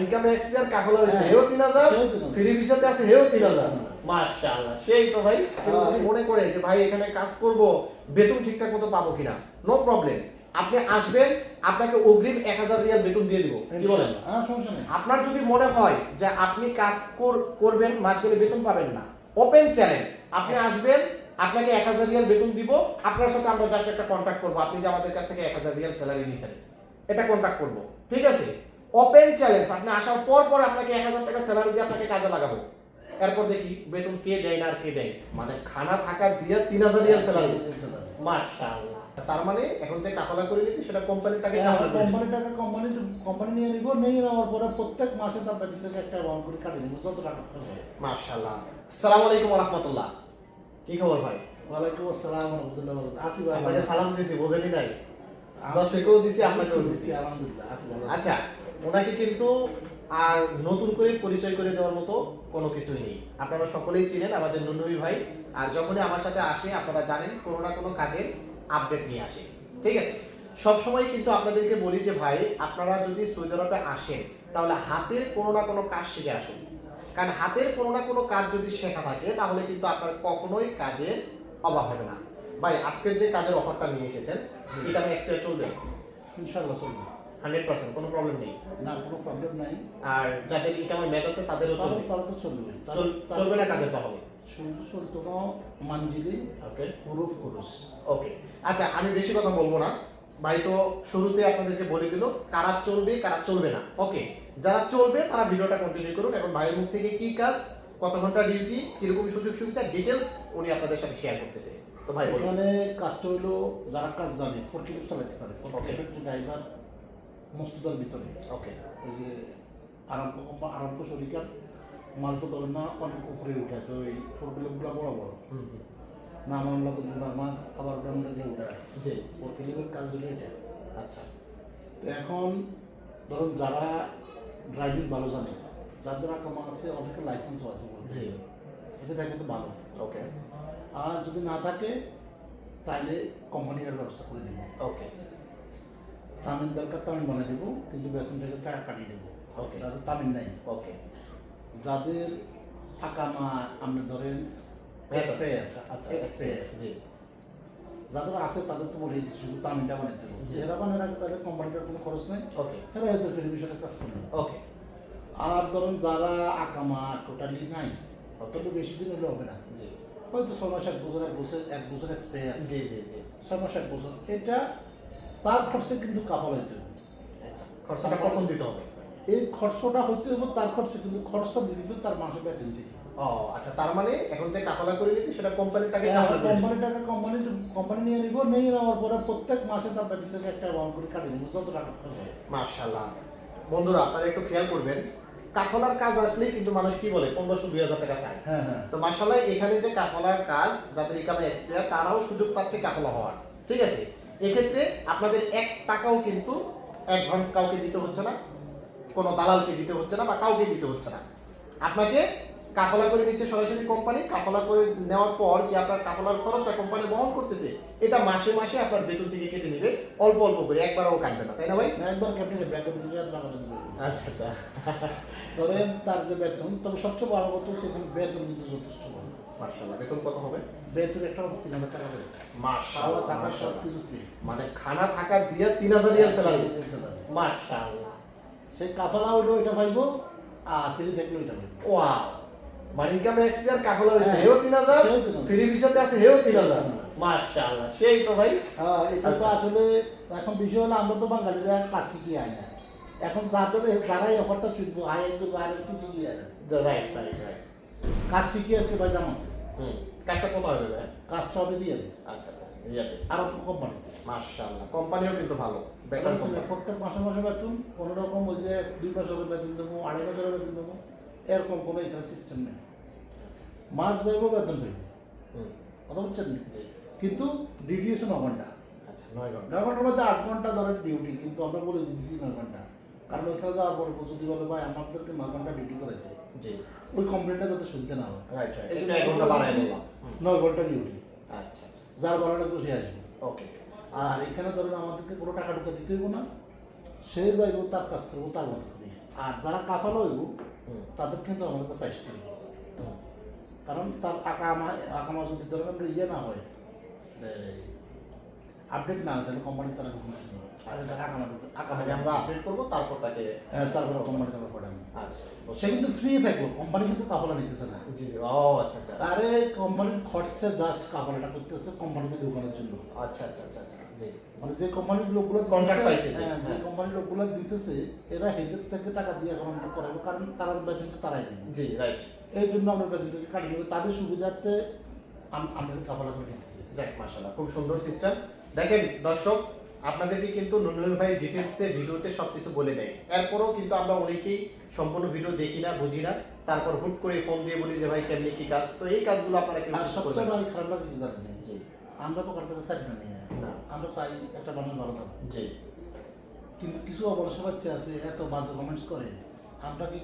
Income কাফলা হ্যাঁ, হেও তিন হাজার 3000 ফ্রি ভিসাতে আছে হেও। মাশাআল্লাহ সেই তো ভাই। মনে করে যে ভাই এখানে কাজ করব বেতন ঠিকঠাক মতো পাবো কিনা? নো প্রবলেম আপনি আসবেন আপনাকে অগ্রিম এক হাজার রিয়াল বেতন দিয়ে দিব। কি বলেন? হ্যাঁ আপনার যদি মনে হয় যে আপনি কাজ কর- করবেন মাস গেলে বেতন পাবেন না। ওপেন চ্যালেঞ্জ আপনি আসবেন আপনাকে এক হাজার রিয়াল বেতন দিব। আপনার সাথে আমরা জাস্ট একটা কন্ট্যাক্ট করব। আপনি যে আমাদের কাছ থেকে এক হাজার রিয়াল স্যালারি নিয়েছেন এটা কন্ট্যাক্ট করব। ঠিক আছে? ওপেন চ্যালেঞ্জ আপনি আসার পর পর আপনাকে এক হাজার টাকা স্যালারি দিয়ে আপনাকে কাজে লাগাবো। এরপর দেখি বেতন কে দেয় না আর কে দেয়? মানে খানা থাকা দিয়ে তিন হাজার রিয়াল স্যালারি মাশাআল্লাহ। তার মানে এখন যে কাফালা করে নিবি সেটা কোম্পানির টাকা কোম্পানি টাকা কোম্পানি কোম্পানি নিয়ে নিব নিয়ে নেওয়ার পরে প্রত্যেক মাসে তার বেতন থেকে একটা অ্যামাউন্ট করে কাটিয়ে নিব যত টাকা আসসালামু আলাইকুম ওয়া রাহমাতুল্লাহ কি খবর ভাই? ওয়ালাইকুম আসসালাম রহমতুল্লাহ আসি ভাই সালাম দিছি বোঝেনি নাই? দর্শকেও দিছি আপনাকেও দিছি আলহামদুলিল্লাহ আসি আচ্ছা ওনাকে কিন্তু আর নতুন করে পরিচয় করে দেওয়ার মতো কোনো কিছুই নেই। আপনারা সকলেই চিনেন আমাদের নুনুই ভাই আর যখনই আমার সাথে আসে আপনারা জানেন কোনো না কোনো কাজের আপডেট নিয়ে আসে। ঠিক আছে? সবসময় কিন্তু আপনাদেরকে বলি যে ভাই আপনারা যদি সৌদি আরবে আসেন তাহলে হাতের কোনো না কোনো কাজ শিখে আসুন। কারণ হাতের কোনো না কোনো কাজ যদি শেখা থাকে তাহলে কিন্তু আপনার কখনোই কাজের অভাব হবে না। ভাই আজকের যে কাজের অফারটা নিয়ে এসেছেন এটা আমি এক্সপেক্ট চলবে? ইনশাআল্লাহ চলবে। হান্ড্রেড পার্সেন্ট কোনো প্রবলেম নেই। না কোনো প্রবলেম নাই। আর যাদের ইকামের ম্যাথ আছে তাদেরও চলবে। তাহলে তো চলবে। চল- চলবে না কাদের তাহলে? শুধু চলতো না মানজিলি ওকে। হরুফ ওকে। আচ্ছা আমি বেশি কথা বলব না। ভাই তো শুরুতে আপনাদেরকে বলে দিল কারা চলবে কারা চলবে না। ওকে যারা চলবে তারা ভিডিওটা কন্টিনিউ করুন। এখন ভাইয়ের মুখ থেকে কি কাজ কত ঘণ্টা ডিউটি কীরকম সুযোগ সুবিধা ডিটেলস উনি আপনাদের সাথে শেয়ার করতেছে। তো ভাই এখানে কাজটা হইল যারা কাজ জানে ফোর কিলিপ চালাতে পারে। ফোর ড্রাইভার মস্তুদার ভিতরে। ওকে ওই যে আরামকো কোম্পানি আরামকো শরিকার মাল তো ধরেন না অনেক উপরে উঠে তো এই ফোর কিলিপগুলো বড় বড়। না আমার লাগে আমার আবার মধ্যে উঠায় জি। ফোর কিলিপের কাজ হলো এটা। আচ্ছা। তো এখন ধরুন যারা ড্রাইভিং ভালো জানে যাদের আকামা আছে অনেকের লাইসেন্সও আছে জি। এতে থাকে তো ভালো। ওকে আর যদি না থাকে তাহলে কোম্পানির ব্যবস্থা করে দেবো। ওকে তামিল দরকার তামিল বানিয়ে দেবো কিন্তু বেতন থেকে টাকা কাটিয়ে দেবো। ওকে যাদের তামিল নাই। ওকে যাদের আকামা আপনি ধরেন আচ্ছা যাদের আছে তাদের তো বলে শুধু তামিলটা বানিয়ে দেবো। যারা বানিয়ে রাখে তাদের কোম্পানিটার কোনো খরচ নেই ওকে তারা হয়তো টেলিভিশনে কাজ করবে। ওকে আর ধরুন যারা আকামা টোটালি নাই অতটা বেশি দিন হলে হবে না। জি। হয়তো ছয় মাস এক বছর এক বছর এক বছর এক্সপায়ার জি জি জি। ছয় মাস এক বছর। এটা তার খরচে কিন্তু কাফল হইতে হবে। আচ্ছা। খরচাটা কখন দিতে হবে? এই খরচটা হইতে হবে তার খরচে কিন্তু খরচটা দিতে হবে তার মাসে বেতন থেকে। ও আচ্ছা তার মানে এখন যে কাফালা করে নিবি সেটা কোম্পানির টাকা করে টাকা কোম্পানি কোম্পানি নিয়ে নিব নিয়ে নেওয়ার পরে প্রত্যেক মাসে তার বেতন থেকে একটা অ্যামাউন্ট করে কাটিয়ে নিব যত টাকা খরচ হয় মাশাআল্লাহ। বন্ধুরা আপনারা একটু খেয়াল করবেন কাফলার কাজ আসলেই কিন্তু মানুষ কি বলে পনেরোশো দুই হাজার টাকা চায়। হ্যাঁ হ্যাঁ। তো মাশাআল্লাহ এখানে যে কাফলার কাজ যাদের ইকামে এক্সপায়ার তারাও সুযোগ পাচ্ছে কাফলা হওয়ার। ঠিক আছে? এক্ষেত্রে আপনাদের এক টাকাও কিন্তু অ্যাডভান্স কাউকে দিতে হচ্ছে না কোনো দালালকে দিতে হচ্ছে না বা কাউকে দিতে হচ্ছে না। আপনাকে কাফলা করে নিচ্ছে সরাসরি কোম্পানি কাফলা করে নেওয়ার পর যে আপনার কাফলার খরচটা কোম্পানি বহন করতেছে এটা মাসে মাসে আপনার বেতন থেকে কেটে নেবে অল্প অল্প করে একবারও কাটবে না তাই না ভাই? একবার হাজার টাকা দেবে আচ্ছা আচ্ছা। ধরেন তার যে বেতন তবে সবচেয়ে বড় কথা সেখানে বেতন কিন্তু যথেষ্ট ভালো। মাশাআল্লাহ বেতন কত হবে? বেতন একটা তিন হাজার টাকা দেবে থাকা সব কিছু ফ্রি মানে খানা থাকা দিয়ে তিন হাজার রিয়াল স্যালারি সেই কাফালা হইল এটা পাইবো আর ফ্রি থাকলে ওইটা পাইবো। ওয়াও। মানে ইনকাম এক্সপিয়ার কাফলা হয়েছে হ্যাঁ, হেও তিন হাজার সেও 3000 ফ্রি ভিসাতে আছে হেও তিন হাজার। তিন মাশাআল্লাহ সেই তো ভাই। হ্যাঁ এটা তো আচ্ছা। আসলে এখন বিষয় হলো আমরা তো বাঙালিরা কাজ শিখি আয় না। এখন যাদের যারাই অফারটা শিখব আয় করব আর কিছু কি রাইট রাইট রাইট কাজ শিখে আসতে ভাই দাম আছে। হুম কাজটা কত হবে ভাই? কাজটা হবে দিয়ে আচ্ছা আচ্ছা ইয়াতে আর কোম্পানিতে মাশাআল্লাহ কোম্পানিও কিন্তু ভালো বেটার কোম্পানি প্রত্যেক মাসে মাসে বেতন কোনো রকম ওই যে দুই বছরের বেতন দেবো আড়াই বছরের বেতন দেবো এরকম কোনো এখানে সিস্টেম নেই। মাস যাইবো বেতন পাইবো। হুম। কথা বুঝছেন? কিন্তু ডিউটিয়েশন ন। ঘণ্টা আচ্ছা নয় ঘণ্টা। নয় ঘণ্টার মধ্যে আট ঘণ্টা ধরেন ডিউটি কিন্তু আমরা বলে দিচ্ছি নয় ঘণ্টা। কারণ ওইখানে যাওয়ার পরে যদি বলে ভাই আমাদেরকে ঘণ্টা ডিউটি করেছে ওই কমপ্লেনটা যাতে শুনতে না হয়। রাইট ঘণ্টা বাড়াই দিলাম। নয় ঘণ্টা ডিউটি আচ্ছা আচ্ছা। যার ভালো লাগবে সে আসবে। ওকে আর এখানে ধরেন আমাদেরকে কোনো টাকা টুকা দিতে হইব না। সে যাইব তার কাজ করব তার মতো করে। আর যারা কাফাল হইব তাদের কিন্তু আমাদের কাছে আসতে কারণ তার আকামা আকামা যদি ধরেন ইয়ে না হয় আপডেট না হয় তাহলে কোম্পানি তারা আমরা আপডেট করব তারপর তাকে তারপর কোম্পানি তারা পড়াবে আচ্ছা। সে কিন্তু ফ্রি থাকল কোম্পানি কিন্তু কাফলা নিতেছে না। জি জি। ও আচ্ছা আচ্ছা। তারে কোম্পানির খরচে জাস্ট কাফলাটা করতেছে কোম্পানিতে ঢোকানোর জন্য। আচ্ছা আচ্ছা আচ্ছা আচ্ছা। জি। মানে যে কোম্পানির লোকগুলো Contract পাইছে যে, হ্যাঁ, যে হ্যাঁ। কোম্পানির লোকগুলো দিতেছে এরা হেদের থেকে টাকা দিয়ে এখন আমরা করাবো কারণ তারা বেতন তো তারাই দেবে। জি রাইট এই জন্য আমরা বেতন থেকে কাটিয়ে তাদের সুবিধার্থে আম- আমরা কাফলা করে নিচ্ছি যাক মাশাআল্লাহ খুব সুন্দর সিস্টেম দেখেন দর্শক আপনাদেরকে কিন্তু নুননুল ভাই ডিটেলসে ভিডিওতে সবকিছু বলে দেয়। এরপরও কিন্তু আমরা অনেকেই সম্পূর্ণ ভিডিও দেখি না বুঝি না। তারপর হুট করে ফোন দিয়ে বলি যে ভাই কেমনি কি কাজ? তো এই কাজগুলো আপনারা আর সবচেয়ে ভাই খারাপ লাগে কি জানেন জি আমরা তো কার চাই না। না। আমরা চাই একটা মানুষ ভালো থাকুক। জি। কিন্তু কিছু অবশ্য বাচ্চা আছে এত বাজে কমেন্টস করে। আমরা কি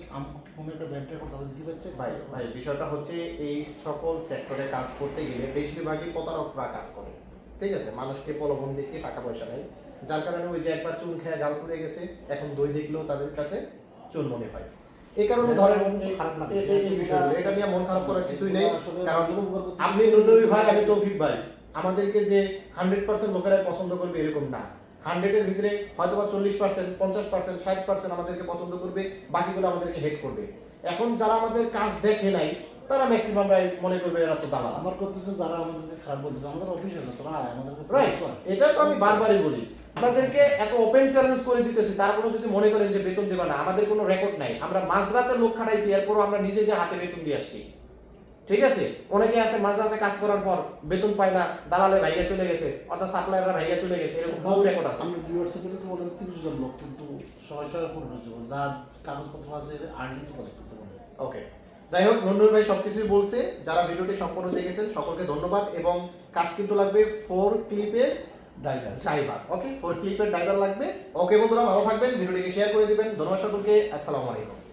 কোনো একটা ব্যান্ডের কথা দিতে পারছি? ভাই ভাই বিষয়টা হচ্ছে এই সকল সেক্টরে কাজ করতে গেলে বেশিরভাগই প্রতারকরা কাজ করে। ঠিক আছে মানুষকে প্রলোভন দেখিয়ে টাকা পয়সা নেয় যার কারণে ওই যে একবার চুন খেয়ে গাল পুড়ে গেছে এখন দই দেখলেও তাদের কাছে চুন মনে পায় এই কারণে হ্যাঁ, ধরেন। এই- এই বিষয়গুলো, এটা নিয়ে মন খারাপ করার কিছুই নেই। কারণ আপনি নুনবী ভাই আমি তৌফিক ভাই আমাদেরকে যে হান্ড্রেড পার্সেন্ট লোকেরা পছন্দ করবে এরকম না। হান্ড্রেডের ভিতরে হয়তো বা চল্লিশ পার্সেন্ট পঞ্চাশ পার্সেন্ট ষাট পার্সেন্ট আমাদেরকে পছন্দ করবে বাকিগুলো আমাদেরকে হেট করবে। এখন যারা আমাদের কাজ দেখে নাই তারা ম্যাক্সিমাম রাই মনে করবে এরা তো দালাল। আমার করতেছে যারা আমাদেরকে খারাপ বলতেছে আমাদের অফিস তোরা আয়, আমাদেরকে রাইট এটা তো আমি বারবারই বলি। আপনাদেরকে এত ওপেন চ্যালেঞ্জ করে দিতেছি তারপরে যদি মনে করেন যে বেতন দেবা না আমাদের কোনো রেকর্ড নাই। আমরা মাঝরাতে লোক খাটাইছি এরপরও আমরা নিজে যে হাতে বেতন দিয়ে আসছি। ঠিক আছে? অনেকে আছে মাঝরাতে কাজ করার পর বেতন পায় না দালালে ভাইয়া চলে গেছে অর্থাৎ সাপ্লায়াররা ভাইয়া চলে গেছে এরকম বহু রেকর্ড আছে। আমি বিওয়ার্সদেরকে বলেন তিরিশ জন লোক কিন্তু শয়ে শয়ে পূর্ণ হয়েছে যা কাগজপত্র আছে যোগাযোগ করতে পারে ওকে যাই হোক, নন্দন ভাই সবকিছুই বলছে। যারা ভিডিওটি সম্পূর্ণ দেখেছেন, সকলকে ধন্যবাদ এবং কাজ কিন্তু লাগবে ফোর ক্লিপের ড্রাইভার ড্রাইভার ওকে ফোর ক্লিপের ড্রাইভার লাগবে। ওকে বন্ধুরা, ভালো থাকবেন। ভিডিওটিকে শেয়ার করে দিবেন। ধন্যবাদ সকলকে। আসসালামু আলাইকুম।